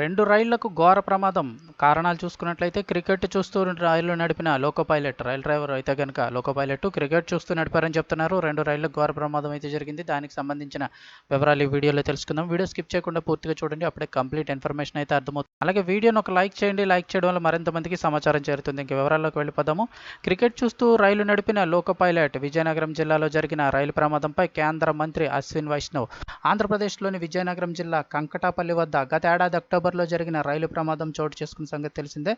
రెండు రైళ్ళకు ఘోర ప్రమాదం. కారణాలు చూసుకున్నట్లయితే క్రికెట్ చూస్తూ రైళ్ళు నడిపిన లోకో పైలట్ రైలు డ్రైవర్ అయితే కనుక లోకో పైలట్ క్రికెట్ చూస్తూ నడిపారని చెప్తున్నారు. రెండు రైళ్ళకు ఘోర ప్రమాదం అయితే జరిగింది. దానికి సంబంధించిన వివరాలు ఈ వీడియోలో తెలుసుకుందాం. వీడియో స్కిప్ చేయకుండా పూర్తిగా చూడండి. అప్పుడే కంప్లీట్ ఇన్ఫర్మేషన్ అయితే అర్థమవుతుంది. అలాగే వీడియోను ఒక లైక్ చేయండి. లైక్ చేయడం వల్ల మరింత మందికి సమాచారం చేరుతుంది. ఇంక వివరాల్లోకి వెళ్ళిపోదాము. క్రికెట్ చూస్తూ రైలు నడిపిన లోకో పైలట్ విజయనగరం జిల్లాలో జరిగిన రైలు ప్రమాదంపై కేంద్ర మంత్రి అశ్విన్ వైష్ణవ్ ఆంధ్రప్రదేశ్లోని విజయనగరం జిల్లా కంకటాపల్లి వద్ద గత ఏడాది అక్టోబర్లో జరిగిన రైలు ప్రమాదం చోటు చేసుకున్న సంగతి తెలిసిందే.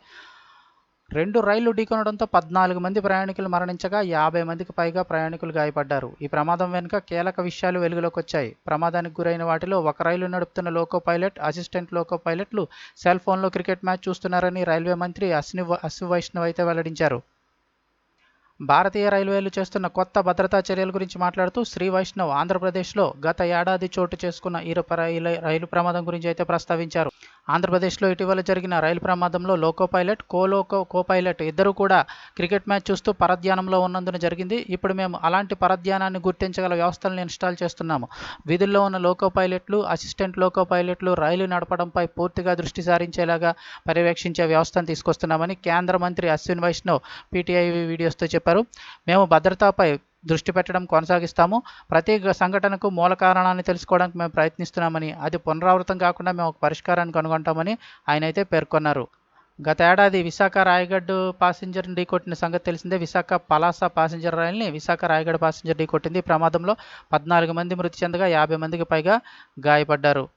రెండు రైళ్ళు ఢీకొనడంతో పద్నాలుగు మంది ప్రయాణికులు మరణించగా యాభై మందికి పైగా ప్రయాణికులు గాయపడ్డారు. ఈ ప్రమాదం వెనుక కీలక విషయాలు వెలుగులోకి వచ్చాయి. ప్రమాదానికి గురైన వాటిలో ఒక రైలు నడుపుతున్న లోకో పైలట్ అసిస్టెంట్ లోకో పైలట్లు సెల్ ఫోన్లో క్రికెట్ మ్యాచ్ చూస్తున్నారని రైల్వే మంత్రి అశ్విని అశ్వి వైష్ణవ్ అయితే వెల్లడించారు. భారతీయ రైల్వేలు చేస్తున్న కొత్త భద్రతా చర్యల గురించి మాట్లాడుతూ శ్రీ వైష్ణవ్ ఆంధ్రప్రదేశ్లో గత ఏడాది చోటు చేసుకున్న ఈ రైలు రైలు ప్రమాదం గురించి అయితే ప్రస్తావించారు. ఆంధ్రప్రదేశ్లో ఇటీవల జరిగిన రైలు ప్రమాదంలో లోకో పైలట్ కోలోకో కో పైలట్ ఇద్దరు కూడా క్రికెట్ మ్యాచ్ చూస్తూ పరధ్యానంలో ఉన్నందున జరిగింది. ఇప్పుడు మేము అలాంటి పరధ్యానాన్ని గుర్తించగల వ్యవస్థలను ఇన్స్టాల్ చేస్తున్నాము. విధుల్లో ఉన్న లోకో పైలట్లు అసిస్టెంట్ లోకో పైలట్లు రైలు నడపడంపై పూర్తిగా దృష్టి సారించేలాగా పర్యవేక్షించే వ్యవస్థను తీసుకొస్తున్నామని కేంద్ర మంత్రి అశ్విన్ వైష్ణవ్ పీటీఐ వీడియోస్తో చెప్పారు. మేము భద్రతపై దృష్టి పెట్టడం కొనసాగిస్తాము. ప్రతి సంఘటనకు మూల కారణాన్ని తెలుసుకోవడానికి మేము ప్రయత్నిస్తున్నామని అది పునరావృతం కాకుండా మేము ఒక పరిష్కారాన్ని కనుగొంటామని ఆయన అయితే పేర్కొన్నారు. గత ఏడాది విశాఖ రాయగడ్ ప్యాసింజర్ని ఢీకొట్టిన సంగతి తెలిసిందే. విశాఖ పలాస ప్యాసింజర్ రైల్ని విశాఖ రాయగడ్ ప్యాసింజర్ ఢీకొట్టింది ప్రమాదంలో పద్నాలుగు మంది మృతి చెందగా యాభై మందికి పైగా గాయపడ్డారు.